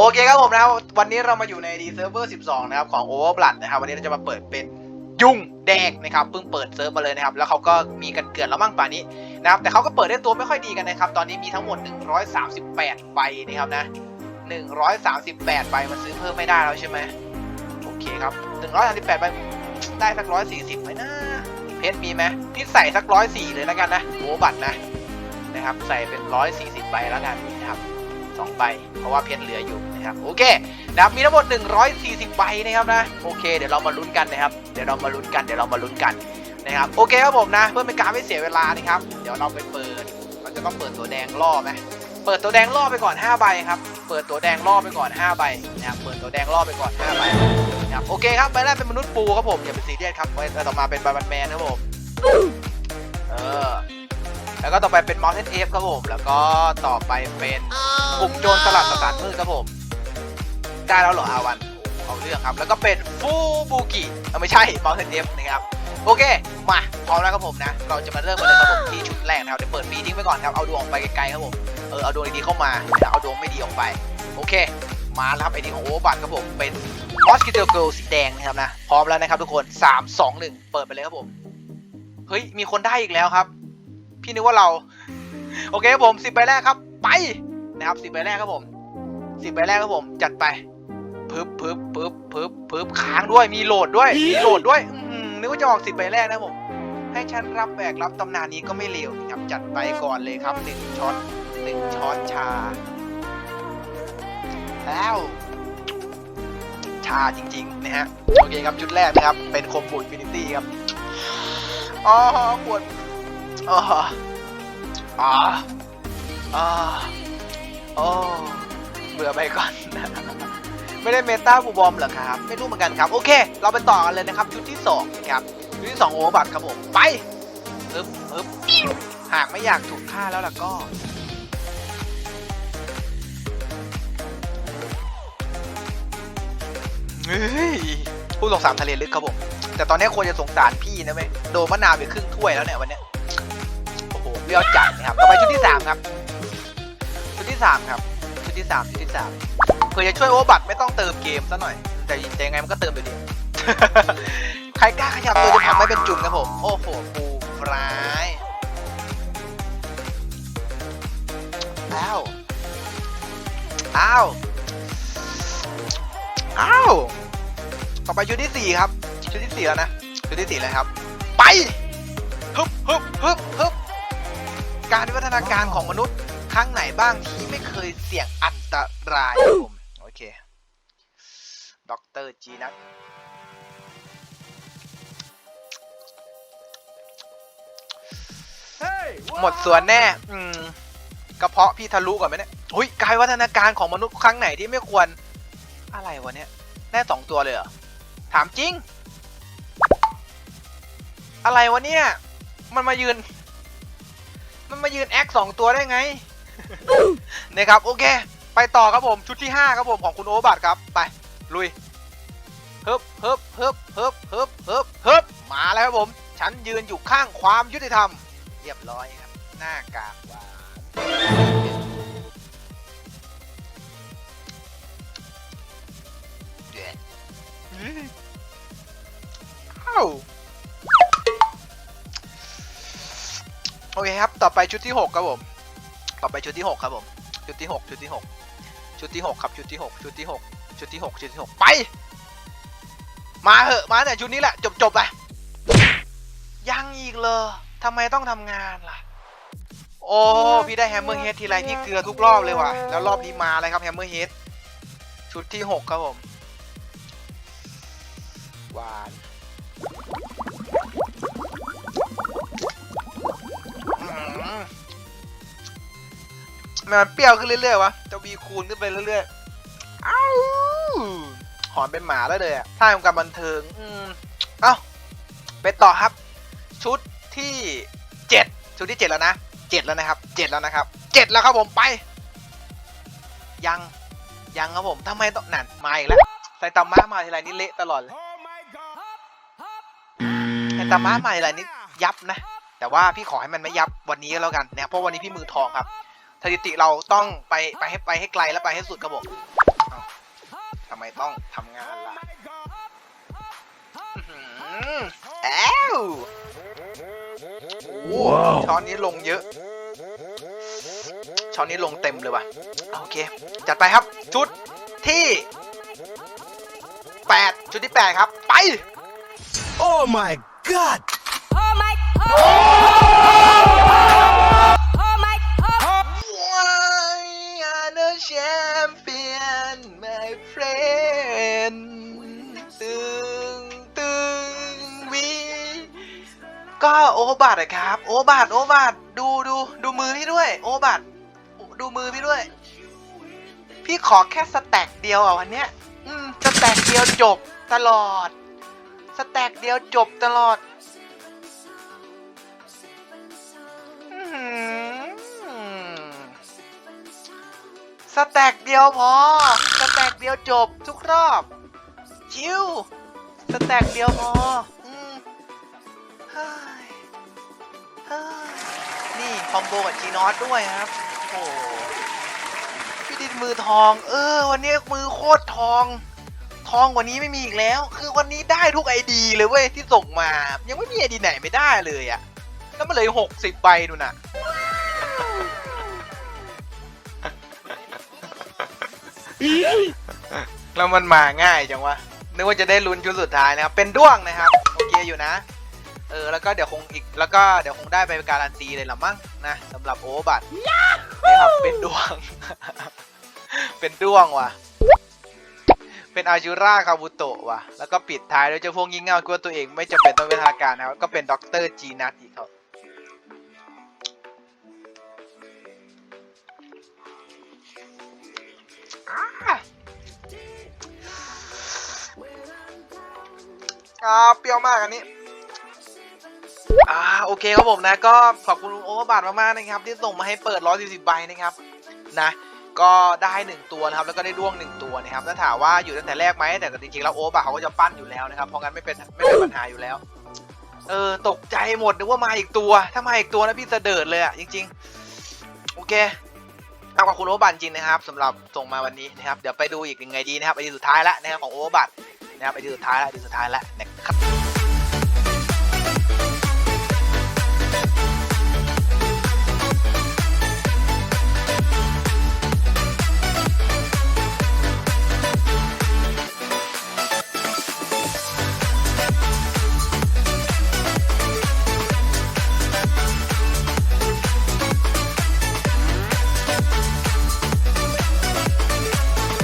โอเคครับผมนะวันนี้เรามาอยู่ในดีเซิร์ฟเวอร์12 นะครับ ของ Overblood นะครับ วันนี้เราจะมาเปิดเป็นยุงแดงนะครับเพิ่งเปิดเซิร์ฟมาเลยนะครับ แล้วเขาก็มีกันเกินแล้วมั่งป่านนี้นะครับแต่เขาก็เปิดได้ตัวไม่ค่อยดีกันนะครับ ตอนนี้มีทั้งหมด 138 ใบนะครับนะ 138 ใบมันซื้อเพิ่มไม่ได้แล้วใช่ไหมโอเคครับ 138 ใบได้สัก 140ไหมนะเพชรมีไหมพี่ใส่สัก 104 เลยแล้วกันนะโอบัตนะนะครับใส่เป็น 140 ใบแล้วกันนะครับ สองใบ เพราะว่าเพชรเหลืออยู่นะครับโอเคนะครับมีทั้งหมด 140 ใบนะครับนะโอเค เดี๋ยวเรามาลุ้นกันนะครับเดี๋ยวเรามาลุ้นกันเดี๋ยวเรามาลุ้นกันนะครับโอเคครับผมนะ เพื่อเป็นการไม่เสียเวลานะครับเดี๋ยวเราไปเปิดเราจะต้องเปิดตัวแดงล่อไหมเปิดตัวแดงล่อไปก่อน 5 ใบครับเปิดตัวแดงล่อไปก่อน 5 ใบนะครับเปิดตัวแดงล่อไปก่อน 5 ใบนะครับโอเคครับใบแรกเป็นมนุษย์ปูครับผมอย่าเป็นซีเรียสครับใบต่อมาเป็นบาร์แมนครับผมเออ แล้วก็ต่อไปเป็นมอสเทนเอฟครับผม แล้วก็ต่อไปเป็นกลุ่มโจรสลัดสถานมืดครับผมได้แล้วเหรออาวันเอาเรื่องครับ แล้วก็เป็นฟูบูกิเอ้าไม่ใช่เมาเทนเดฟนะครับโอเค มาพร้อมแล้วครับผมนะ เราจะมาเริ่มกันเลยครับผมที่ชุดแรกนะครับเดี๋ยวเปิดฟรีทิ้งไปก่อนครับ เอาดวงออกไปไกลๆครับผม เออ เอาดวงดีๆเข้ามาแล้วเอาดวงไม่ดีออกไป โอเค มาแล้วครับไอดีของโอเวอร์บัตครับผม เป็นมอสกิเทลเกิลสีแดงนะครับนะ พร้อมแล้วนะครับทุกคน 3 2 1 เปิดไปเลยครับผม เฮ้ย มีคนได้อีกแล้วครับ พี่นึกว่าเรา โอเคครับผมสิบใบแรกครับ ไปนะครับสิบใบแรกครับผมสิบใบแรกครับผม จัดไปปึ๊บปึ๊บปึ๊บปึ๊บปึ๊บค้างด้วยมีโหลดด้วยมีโหลดด้วยอื้อหือนึกว่าจะออกสิบใบแรกนะผมให้ฉันรับแบกรับตำนานนี้ก็ไม่เลวนะครับ จัดไปก่อนเลยครับหนึ่งช้อนหนึ่งช้อนชา แล้ว ชาจริงๆนะฮะโอเคครับชุดแรกนะครับ เป็นโคมบุยฟินิตี้ครับอ๋อปวด อ๋ออ๋ออ๋อโอ้เบื่อไปก่อนไม่ได้เมตาบูบอมเหรอครับ ไม่รู้เหมือนกันครับ โอเค เราไปต่อกันเลยนะครับชุดที่สองนะครับชุดที่สองโอเวอร์บัตครับผม ไปปึ๊บปึ๊บหากไม่อยากถูกฆ่าแล้วล่ะก็เฮ้ยผู้สงสารทะเลลึกครับผม แต่ตอนนี้ควรจะสงสารพี่นะเว้ยโดนมะนาวไปครึ่งถ้วยแล้วเนี่ยวันเนี้ย โอ้โหเราจัดนะครับต่อไปชุดที่สามครับชุดที่สามครับชุดที่สามชุดที่สามเผื่อจะช่วยโอบัตไม่ต้องเติมเกมซะหน่อย แต่ยังไงมันก็เติมอยู่ดีใครกล้าขยับตัวจะทำไม่เป็นจุนครับผมโอ้โหปูร้ายอ้าวอ้าวอ้าวต่อไปชุดที่สี่ครับชุดที่สี่แล้วนะชุดที่สี่เลยครับ ไปฮึบฮึบฮึบฮึบ การวิวัฒนาการของมนุษย์ครั้งไหนบ้างที่ไม่เคยเสี่ยงอันตรายครับผมโอเคด็อกเตอร์จีนัทหมดส่วนแน่ อืมกระเพาะพี่ทะลุก่อนไหมเนี่ยอุ้ยการวิวัฒนาการของมนุษย์ครั้งไหนที่ไม่ควร อะไรวะเนี่ยได้สองตัวเลยเหรอ ถามจริง อะไรวะเนี่ย มันมายืน มันมายืนแอคสองตัวได้ไง นะครับโอเค ไปต่อครับผมชุดที่ 5 ครับผมของคุณโอบัตครับ ไป ลุยฮึบฮึบฮึบฮึบฮึบฮึบฮึบมาแล้วครับผม ฉันยืนอยู่ข้างความยุติธรรม เรียบร้อยครับ หน้ากากหวานเอ้า โอเคครับ ต่อไปชุดที่ 6 ครับผม ต่อไปชุดที่ 6 ครับผม ชุดที่ 6 ชุดที่ 6 ชุดที่ 6 ครับ ชุดที่ 6 ชุดที่ 6 ชุดที่ 6 ชุดที่ 6 ไป มาเหอะ มาแต่ชุดนี้แหละ จบจบไป ยังอีกเลยทำไมต้องทำงานล่ะ โอ้ พี่ได้แฮมเมอร์เฮดทีไรพี่เกลือทุกรอบเลยว่ะ แล้วรอบนี้มาเลยครับแฮมเมอร์เฮดชุดที่ 6 ครับผม หวาน มันเปรี้ยวขึ้นเรื่อยๆวะจะวีคูณขึ้นไปเรื่อยๆอ้าวหอนเป็นหมาแล้วเลยอะท่าของการบันเทิง อืมเอ้าไปต่อครับ ชุดที่เจ็ดชุดที่เจ็ดแล้วนะเจ็ดแล้วนะครับเจ็ดแล้วนะครับเจ็ดแล้วครับผมไป ยังยังครับผมทำไมต้องนั่นมาอีกแล้วไซตามะมาทีไรนี่เละตลอดเลยไซตามะมาทีไรนี่ยับนะ แต่ว่าพี่ขอให้มันไม่ยับวันนี้ก็แล้วกันนะเพราะวันนี้พี่มือทองครับ สถิติเราต้องไปไปให้ไปให้ไกลและไปให้สุดครับผมอ่ไมต้องทำงานล่ะอื้อหือแอ้วโอ้โหช้อนนี้ลงเยอะช้อนนี้ลงเต็มเลยว่ะโอเค จัดไปครับ ชุดที่ 8 ชุดที่ 8 ครับ ไป Oh my god! Oh my, oh, โอบาทอะครับ โอบาทโอบาทดูดูดูมือพี่ด้วย โอบาทดูมือพี่ด้วย พี่ขอแค่สแต็กเดียวอะวันเนี้ย อืมสแต็กเดียวจบตลอด สแต็กเดียวจบตลอดสแต็กเดียวพอ สแต็กเดียวจบทุกรอบ ชิว สแต็กเดียวพอ คอมโบกับจีนอสด้วยครับโอ้พี่ดินมือทอง เออ วันนี้มือโคตรทอง ทองกว่านี้ไม่มีอีกแล้ว คือวันนี้ได้ทุกไอดีเลยเว้ยที่ส่งมา ยังไม่มีไอดีไหนไม่ได้เลยอะแล้วมันเลยหกสิบใบดูน่ะแล้วมันมาง่ายจังวะ นึกว่าจะได้ลุ้นชุดสุดท้ายนะครับ เป็นด้วงนะครับ โอเคอยู่นะ เออ แล้วก็เดี๋ยวคงอีก แล้วก็เดี๋ยวคงได้ไปการันตีเลยละมั้ง หรับโอเวอร์บัตนะครับเป็นด้วง เป็นด้วงว่ะ เป็นอาจูราคาบุโตะว่ะ แล้วก็ปิดท้ายด้วยเจ้าพวกยิ่งเง่าคิดว่าตัวเองไม่จำเป็นต้องเป็นทางการนะครับ ก็เป็นด็อกเตอร์จีนัทอีกครับอ่าเปรี้ยวมากอันนี้ อ่าโอเคครับผมนะ ก็ขอบคุณโอเวอร์บาทมากๆนะครับ ที่ส่งมาให้เปิด 140ใบนะครับนะก็ได้หนึ่งตัวนะครับแล้วก็ได้ด้วงหนึ่งตัวนะครับถ้าถามว่าอยู่ตั้งแต่แรกไหมแต่จริงๆแล้วโอเวอร์บาทเขาก็จะปั้นอยู่แล้วนะครับเพราะงั้นไม่เป็นไม่เป็นปัญหาอยู่แล้ว เออตกใจหมดนึกว่ามาอีกตัว ถ้ามาอีกตัวนะพี่เสดิร์ดเลยอะจริง ๆ โอเคขอบคุณโอเวอร์บาทจริงนะครับสำหรับส่งมาวันนี้นะครับเดี๋ยวไปดูอีกยังไงดีนะครับไอดีสุดท้ายแล้วนะครับของโอเวอร์บาทนะครับไอดีสุดท้ายแล้วไอดีสุดท้ายแล้วนะครับ